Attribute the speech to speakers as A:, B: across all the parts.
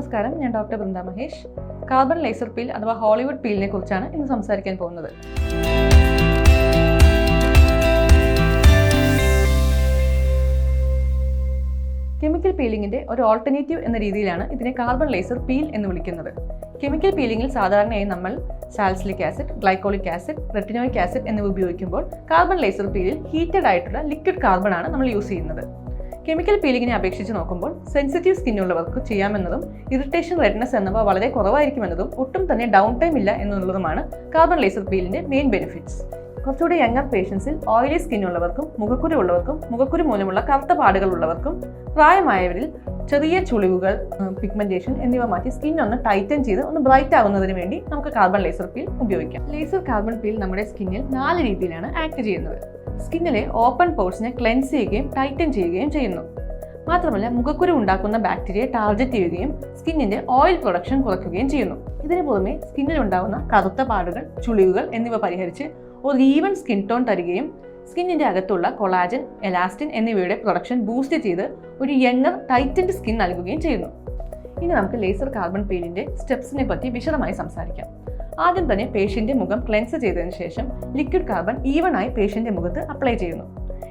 A: നമസ്കാരം. ഞാൻ doctor Brinda Mahesh. Carbon laser peel അഥവാ ഹോളിവുഡ് പീലിനെ കുറിച്ചാണ് ഇന്ന് സംസാരിക്കാൻ പോകുന്നത്. കെമിക്കൽ പീലിംഗിന്റെ ഒരു ഓൾട്ടർനേറ്റീവ് എന്ന രീതിയിലാണ് ഇതിനെ കാർബൺ ലേസർ പീൽ എന്ന് വിളിക്കുന്നത്. കെമിക്കൽ പീലിംഗിൽ സാധാരണയായി നമ്മൾ salicylic acid glycolic acid retinoic acid എന്നിവ ഉപയോഗിക്കുമ്പോൾ കാർബൺ ലേസർ പീലിൽ ഹീറ്റഡ് ആയിട്ടുള്ള ലിക്വിഡ് കാർബൺ ആണ് നമ്മൾ യൂസ് ചെയ്യുന്നത്. കെമിക്കൽ പീലിങ്ങിനെ അപേക്ഷിച്ച് നോക്കുമ്പോൾ സെൻസിറ്റീവ് സ്കിന്നുള്ളവർക്ക് ചെയ്യാമെന്നതും ഇറിറ്റേഷൻ റെഡ്നസ് എന്നിവ വളരെ കുറവായിരിക്കുമെന്നതും ഒട്ടും തന്നെ ഡൗൺ ടൈം ഇല്ല എന്നുള്ളതുമാണ് കാർബൺ ലേസർ പീലിന്റെ മെയിൻ ബെനിഫിറ്റ്സ് കുറച്ചുകൂടി യങ്ങർ പേഷ്യൻസിൽ ഓയിലി സ്കിന്നുള്ളവർക്കും മുഖക്കുരു ഉള്ളവർക്കും മുഖക്കുരു മൂലമുള്ള കറുത്ത പാടുകൾ ഉള്ളവർക്കും പ്രായമായവരിൽ ചെറിയ ചുളിവുകൾ പിഗ്മെന്റേഷൻ എന്നിവ മാറ്റി സ്കിൻ ഒന്ന് ടൈറ്റൻ ചെയ്ത് ഒന്ന് ബ്രൈറ്റ് ആകുന്നതിന് വേണ്ടി നമുക്ക് കാർബൺ ലേസർ പീൽ ഉപയോഗിക്കാം. ലേസർ കാർബൺ പീൽ നമ്മുടെ സ്കിന്നിൽ നാല് രീതിയിലാണ് ആക്ട് ചെയ്യുന്നത്. സ്കിന്നിലെ ഓപ്പൺ പോർട്സിനെ ക്ലെൻസ് ചെയ്യുകയും ടൈറ്റൻ ചെയ്യുകയും ചെയ്യുന്നു. മാത്രമല്ല മുഖക്കുരു ഉണ്ടാക്കുന്ന ബാക്ടീരിയ ടാർഗറ്റ് ചെയ്യുകയും സ്കിന്നിന്റെ ഓയിൽ പ്രൊഡക്ഷൻ കുറയ്ക്കുകയും ചെയ്യുന്നു. ഇതിനു പുറമെ സ്കിന്നിൽ ഉണ്ടാകുന്ന കറുത്ത പാടുകൾ ചുളിവുകൾ എന്നിവ പരിഹരിച്ച് ഒരു ഈവൻ സ്കിൻ ടോൺ തരികയും സ്കിന്നിന്റെ അകത്തുള്ള കൊളാജൻ എലാസ്റ്റിൻ എന്നിവയുടെ പ്രൊഡക്ഷൻ ബൂസ്റ്റ് ചെയ്ത് ഒരു യങ്ങർ ടൈറ്റൻഡ് സ്കിൻ നൽകുകയും ചെയ്യുന്നു. ഇനി നമുക്ക് ലേസർ കാർബൺ പീലിന്റെ സ്റ്റെപ്സിനെ പറ്റി വിശദമായി സംസാരിക്കാം. ആദ്യം തന്നെ പേഷ്യന്റെ മുഖം ക്ലെൻസ് ചെയ്തതിനു ശേഷം ലിക്വിഡ് കാർബൺ ഈവൺ ആയി പേഷ്യന്റെ മുഖത്ത് അപ്ലൈ ചെയ്യുന്നു.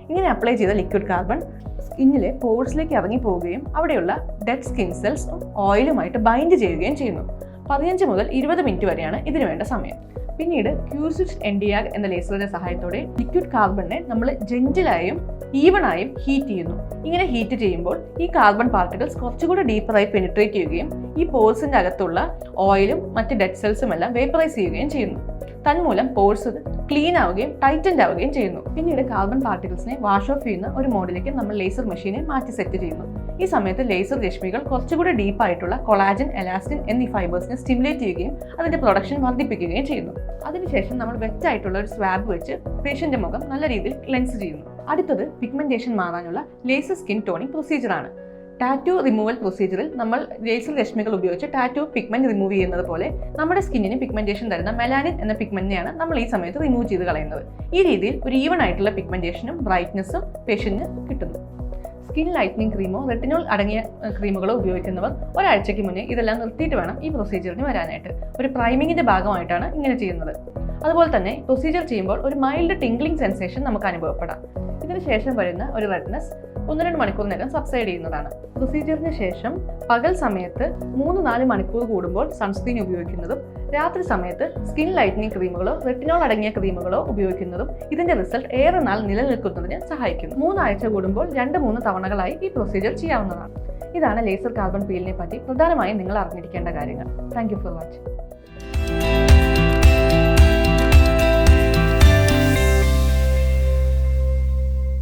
A: ഇങ്ങനെ അപ്ലൈ ചെയ്ത ലിക്വിഡ് കാർബൺ സ്കിന്നിലെ പോഴ്സിലേക്ക് ഇറങ്ങി പോവുകയും അവിടെയുള്ള ഡെഡ് സ്കിൻ സെൽസ് ഓയിലുമായിട്ട് ബൈൻഡ് ചെയ്യുകയും ചെയ്യുന്നു. പതിനഞ്ച് മുതൽ ഇരുപത് മിനിറ്റ് വരെയാണ് ഇതിനു വേണ്ട സമയം. പിന്നീട് ക്യൂസിഡ് എൻ ഡി ആർ എന്ന ലേസറിന്റെ സഹായത്തോടെ ലിക്വിഡ് കാർബണിനെ നമ്മൾ ജെന്റിലായും ഈവണായും ഹീറ്റ് ചെയ്യുന്നു. ഇങ്ങനെ ഹീറ്റ് ചെയ്യുമ്പോൾ ഈ കാർബൺ പാർട്ടിക്കിൾസ് കുറച്ചുകൂടി ഡീപ്പറായി പെനിട്രേറ്റ് ചെയ്യുകയും ഈ പോഴ്സിന്റെ അകത്തുള്ള ഓയിലും മറ്റ് ഡെഡ് സെൽസും എല്ലാം വേപ്പറൈസ് ചെയ്യുകയും ചെയ്യുന്നു. തന്മൂലം പോഴ്സ് ക്ലീൻ ആവുകയും ടൈറ്റൻഡ് ആവുകയും ചെയ്യുന്നു. പിന്നീട് കാർബൺ പാർട്ടിക്കിൾസിനെ വാഷ് ഓഫ് ചെയ്യുന്ന ഒരു മോഡിലേക്ക് നമ്മൾ ലേസർ മെഷീനെ മാറ്റി സെറ്റ് ചെയ്യുന്നു. ഈ സമയത്ത് ലേസർ രശ്മികൾ കുറച്ചുകൂടി ഡീപ്പായിട്ടുള്ള കൊളാജൻ എലാസ്റ്റിൻ എന്നീ ഫൈബേഴ്സിനെ സ്റ്റിമുലേറ്റ് ചെയ്യുകയും അതിന്റെ പ്രൊഡക്ഷൻ വർദ്ധിപ്പിക്കുകയും ചെയ്യുന്നു. അതിനുശേഷം നമ്മൾ വെറ്റായിട്ടുള്ള ഒരു സ്വാബ് വെച്ച് പേഷ്യന്റെ മുഖം നല്ല രീതിയിൽ ക്ലെൻസ് ചെയ്യുന്നു. അടുത്തത് പിഗ്മെന്റേഷൻ മാറാനുള്ള ലേസർ സ്കിൻ ടോണിംഗ് പ്രൊസീജിയറാണ് ടാറ്റു റിമൂവൽ പ്രൊസീജിയറിൽ നമ്മൾ ലേസർ രശ്മികൾ ഉപയോഗിച്ച് ടാറ്റു പിഗ്മെന്റ് റിമൂവ് ചെയ്യുന്നത് പോലെ നമ്മുടെ സ്കിന്നിന് പിഗ്മെന്റേഷൻ തരുന്ന മെലാനിൻ എന്ന പിഗ്മെന്റിനെയാണ് നമ്മൾ ഈ സമയത്ത് റിമൂവ് ചെയ്ത് കളയുന്നത്. ഈ രീതിയിൽ ഒരു ഈവൺ ആയിട്ടുള്ള പിഗ്മെന്റേഷനും ബ്രൈറ്റ്നസ്സും പേഷ്യന്റിന് കിട്ടുന്നു. സ്കിൻ ലൈറ്റനിങ് ക്രീമോ റെറ്റിനോൾ അടങ്ങിയ ക്രീമുകളോ ഉപയോഗിക്കുന്നവർ ഒരാഴ്ചയ്ക്ക് മുന്നേ ഇതെല്ലാം നിർത്തിയിട്ട് വേണം ഈ പ്രൊസീജിയറിന് വരാനായിട്ട്. ഒരു പ്രൈമിങ്ങിന്റെ ഭാഗമായിട്ടാണ് ഇങ്ങനെ ചെയ്യുന്നത്. അതുപോലെ തന്നെ പ്രൊസീജിയർ ചെയ്യുമ്പോൾ ഒരു മൈൽഡ് ടിംഗ്ലിംഗ് സെൻസേഷൻ നമുക്ക് അനുഭവപ്പെടാം. ഇതിന് ശേഷം വരുന്ന ഒരു റെഡ്നസ് ഒന്ന് രണ്ട് മണിക്കൂർ നേരം സബ്സൈഡ് ചെയ്യുന്നതാണ്. പ്രൊസീജിയറിന് ശേഷം പകൽ സമയത്ത് മൂന്ന് നാല് മണിക്കൂർ കൂടുമ്പോൾ സൺസ്ക്രീൻ ഉപയോഗിക്കുന്നതും രാത്രി സമയത്ത് സ്കിൻ ലൈറ്റനിങ് ക്രീമുകളോ റെറ്റിനോൾ അടങ്ങിയ ക്രീമുകളോ ഉപയോഗിക്കുന്നതും ഇതിന്റെ റിസൾട്ട് ഏറെ നാൾ നിലനിൽക്കുന്നതിന് സഹായിക്കുന്നു. മൂന്നാഴ്ച കൂടുമ്പോൾ രണ്ട് മൂന്ന് തവണകളായി ഈ പ്രൊസീജിയർ ചെയ്യാവുന്നതാണ്. ഇതാണ് ലേസർ കാർബൺ പീലിനെ പറ്റി പ്രധാനമായും നിങ്ങൾ അറിഞ്ഞിരിക്കേണ്ട കാര്യങ്ങൾ. Thank for watching